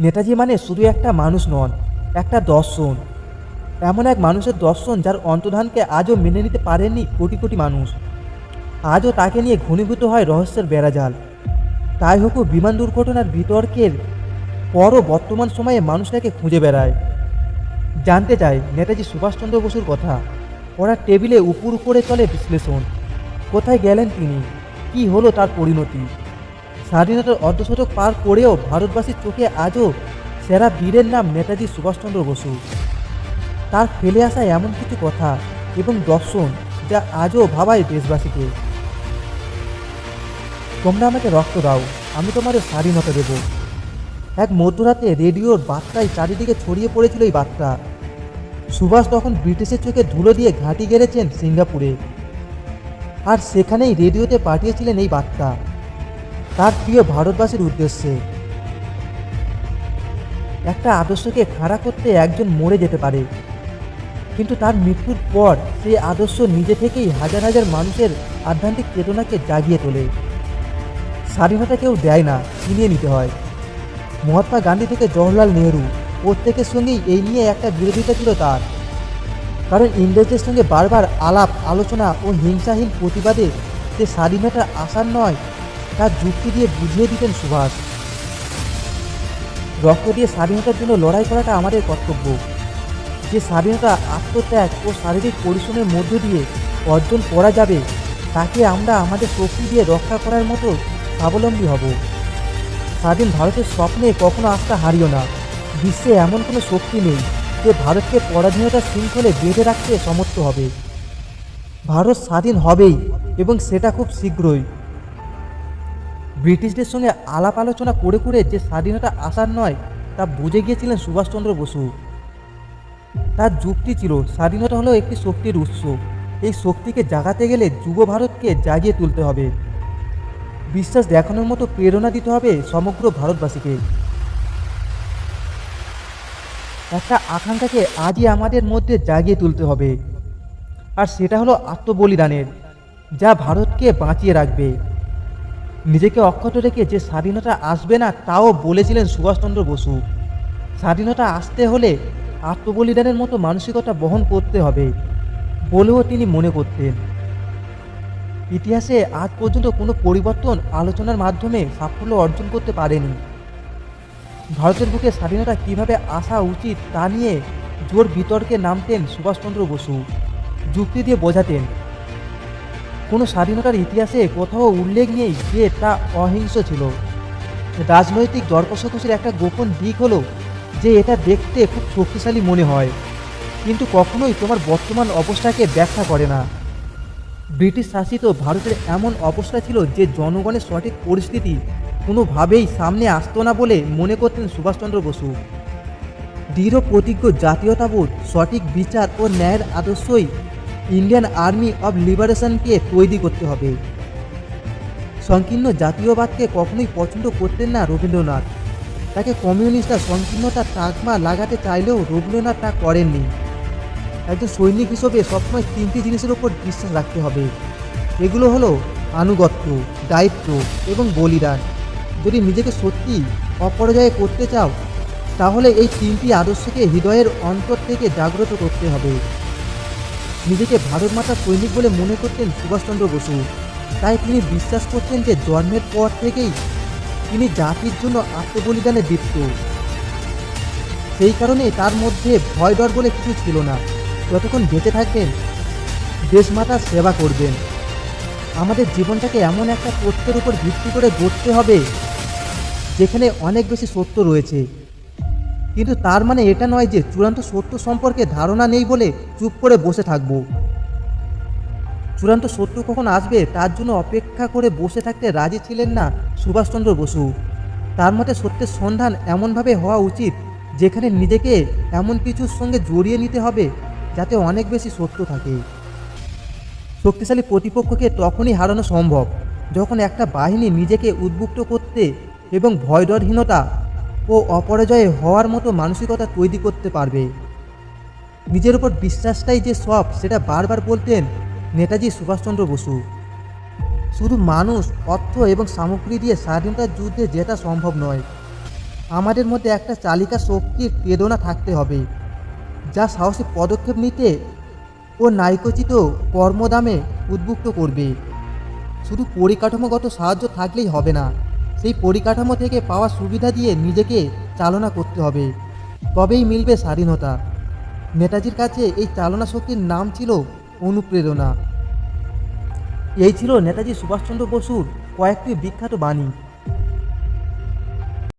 নেতাজি মানে শুধু একটা মানুষ নন, একটা দর্শন। এমন এক মানুষের দর্শন যার অন্তধানকে আজও মেনে নিতে পারেননি কোটি কোটি মানুষ। আজও তাকে নিয়ে ঘনীভূত হয় রহস্যের বেড়াজাল। তাই হোক বিমান দুর্ঘটনার বিতর্কের পরও বর্তমান সময়ে মানুষ তাকে খুঁজে বেড়ায়। জানতে চায় নেতাজি সুভাষচন্দ্র বসুর কথা। ওরা টেবিলে উপর উপরে চলে বিশ্লেষণ। কোথায় গেলেন তিনি? কি হলো তার পরিণতি? স্বাধীনতার অর্ধশতক পার করেও ভারতবাসীর চোখে আজও সেরা বীরের নাম নেতাজি সুভাষচন্দ্র বসু। তার ফেলে আসা এমন কিছু কথা এবং দর্শন যা আজও ভাবায় দেশবাসীকে। তোমরা আমাকে রক্ত দাও, আমি তোমাদের স্বাধীনতা দেব। এক মধ্যরাতে রেডিওর বার্তায় চারিদিকে ছড়িয়ে পড়েছিল এই বার্তা। সুভাষ তখন ব্রিটিশের চোখে ধুলো দিয়ে ঘাঁটি গেড়েছেন সিঙ্গাপুরে। আর সেখানেই রেডিওতে পাঠিয়েছিলেন এই বার্তা। তার প্রিয় ভারতবাসীর উদ্দেশ্যে। একটা আদর্শকে খাড়া করতে একজন মরে যেতে পারে। কিন্তু তার মৃত্যুর পর সেই আদর্শ নিজে থেকেই হাজার হাজার মানুষের আধ্যাত্মিক চেতনাকে জাগিয়ে তোলে। স্বাধীনতা কেউ দেয় না, ছিনিয়ে নিতে হয়। মহাত্মা গান্ধী থেকে জওহরলাল নেহরু প্রত্যেকের সঙ্গেই এই নিয়ে একটা বিরোধিতা ছিল তার। কারণ ইংরেজদের সঙ্গে বারবার আলাপ, আলোচনা ও হিংসাহীন প্রতিবাদে যে স্বাধীনতা আসার নয় তার যুক্তি দিয়ে বুঝিয়ে দিতেন সুভাষ। রক্ত দিয়ে স্বাধীনতার জন্য লড়াই করাটা আমাদের কর্তব্য। যে স্বাধীনতা, আত্মত্যাগ ও শারীরিক পরিশ্রমের মধ্য দিয়ে অর্জন করা যাবে, তাকে আমরা আমাদের শক্তি দিয়ে রক্ষা করার মতো স্বাবলম্বী হব। স্বাধীন ভারতের স্বপ্নে কখনো আস্থা হারিও না। বিশ্বে এমন কোনো শক্তি নেই যে ভারতকে পরাধীনতার শৃঙ্খলে বেঁধে রাখতে সমর্থ হবে। ভারত স্বাধীন হবেই এবং সেটা খুব শীঘ্রই। ব্রিটিশদের সঙ্গে আলাপ আলোচনা করে করে যে স্বাধীনতা আসার নয়, তা বুঝে গিয়েছিলেন সুভাষচন্দ্র বসু। তার যুক্তি ছিল, স্বাধীনতা হলো একটি শক্তির উৎস। এই শক্তিকে জাগাতে গেলে যুব ভারতকে জাগিয়ে তুলতে হবে। বিশ্বাস দেখানোর মতো প্রেরণা দিতে হবে সমগ্র ভারতবাসীকে। একটা আকাঙ্ক্ষাকে আজই আমাদের মধ্যে জাগিয়ে তুলতে হবে। আর সেটা হলো আত্মবলিদানের, যা ভারতকে বাঁচিয়ে রাখবে। নিজেকে অক্ষত রেখে যে স্বাধীনতা আসবে না, তাও বলেছিলেন সুভাষচন্দ্র বসু। স্বাধীনতা আসতে হলে আত্মবলিদানের মতো মানসিকতা বহন করতে হবে বলেও তিনি মনে করতেন। ইতিহাসে আজ পর্যন্ত কোনো পরিবর্তন আলোচনার মাধ্যমে সাফল্য অর্জন করতে পারেনি। ভারতের বুকে স্বাধীনতা কীভাবে আসা উচিত তা নিয়ে জোর বিতর্কে নামতেন সুভাষচন্দ্র বসু। যুক্তি দিয়ে বোঝাতেন কোনো স্বাধীনতার ইতিহাসে কোথাও উল্লেখ নেই যে তা অহিংস ছিল। রাজনৈতিক দর একটা গোপন দিক হলো যে এটা দেখতে খুব শক্তিশালী মনে হয়। কিন্তু কখনোই তোমার বর্তমান অবস্থাকে ব্যাখ্যা করে না। ব্রিটিশ শাসিত ভারতের এমন অবস্থা ছিল যে জনগণের সঠিক পরিস্থিতি কোনোভাবেই সামনে আসতো না বলে মনে করতেন সুভাষচন্দ্র বসু। দৃঢ় প্রতিজ্ঞ জাতীয়তাবোধ, সঠিক বিচার ও ন্যায়ের আদর্শই ইন্ডিয়ান আর্মি অব লিবারেশনকে তৈরি করতে হবে। সংকীর্ণ জাতীয়বাদকে কখনোই পছন্দ করতেন না রবীন্দ্রনাথ। তাকে কমিউনিস্টরা সংকীর্ণতার তাকমা লাগাতে চাইলেও রবীন্দ্রনাথ তা করেননি। একজন সৈনিক হিসেবে সবসময় তিনটি জিনিসের উপর বিশ্বাস রাখতে হবে। এগুলো হলো আনুগত্য, দায়িত্ব এবং বলিদান। যদি নিজেকে সত্যি অপরাজয় করতে চাও, তাহলে এই তিনটি আদর্শকে হৃদয়ের অন্তর থেকে জাগ্রত করতে হবে। নিজেকে ভারত মাতার সৈনিক বলে মনে করতেন সুভাষচন্দ্র বসু। তাই তিনি বিশ্বাস করতেন যে জন্মের পর থেকেই তিনি জাতির জন্য আত্মবলিদানে দীপ্ত সেই কারণে তার মধ্যে ভয় ডর বলে কিছু ছিল না। যতক্ষণ বেঁচে থাকবেন দেশমাতার সেবা করবেন। আমাদের জীবনটাকে এমন একটা তথ্যের উপর ভিত্তি করে গড়তে হবে, যেখানে অনেক বেশি সত্য রয়েছে। কিন্তু তার মানে এটা নয় যে চূড়ান্ত সত্য সম্পর্কে ধারণা নেই বলে চুপ করে বসে থাকব। চূড়ান্ত সত্য কখন আসবে, তার জন্য অপেক্ষা করে বসে থাকতে রাজি ছিলেন না সুভাষচন্দ্র বসু। তার মতে সত্যের সন্ধান এমনভাবে হওয়া উচিত, যেখানে নিজেকে এমন কিছুর সঙ্গে জড়িয়ে নিতে হবে, যাতে অনেক বেশি সত্য থাকে। শক্তিশালী প্রতিপক্ষকে তখনই হারানো সম্ভব, যখন একটা বাহিনী নিজেকে উদ্বুক্ত করতে এবং ভয়ডরহীনতা ও অপরাজয়ে হওয়ার মতো মানসিকতা তৈরি করতে পারবে। নিজের উপর বিশ্বাসটাই যে সব, সেটা বারবার বলতেন নেতাজি সুভাষচন্দ্র বসু। শুধু মানুষ, অর্থ এবং সামগ্রী দিয়ে স্বাধীনতার যুদ্ধে জেতা সম্ভব নয়। আমাদের মধ্যে একটা চালিকা শক্তির প্রেরণা থাকতে হবে, যা সাহসী পদক্ষেপ নিতে ও নাইকোচিত কর্মদামে উদ্বুক্ত করবে। শুধু পরিকাঠামোগত সাহায্য থাকলেই হবে না সেই পরিকাঠামো থেকে পাওয়া সুবিধা দিয়ে নিজেকে চালনা করতে হবে। তবেই মিলবে স্বাধীনতা। নেতাজির কাছে এই চালনা শক্তির নাম ছিল অনুপ্রেরণা। এই ছিল নেতাজি সুভাষচন্দ্র বসুর কয়েকটি বিখ্যাত বাণী।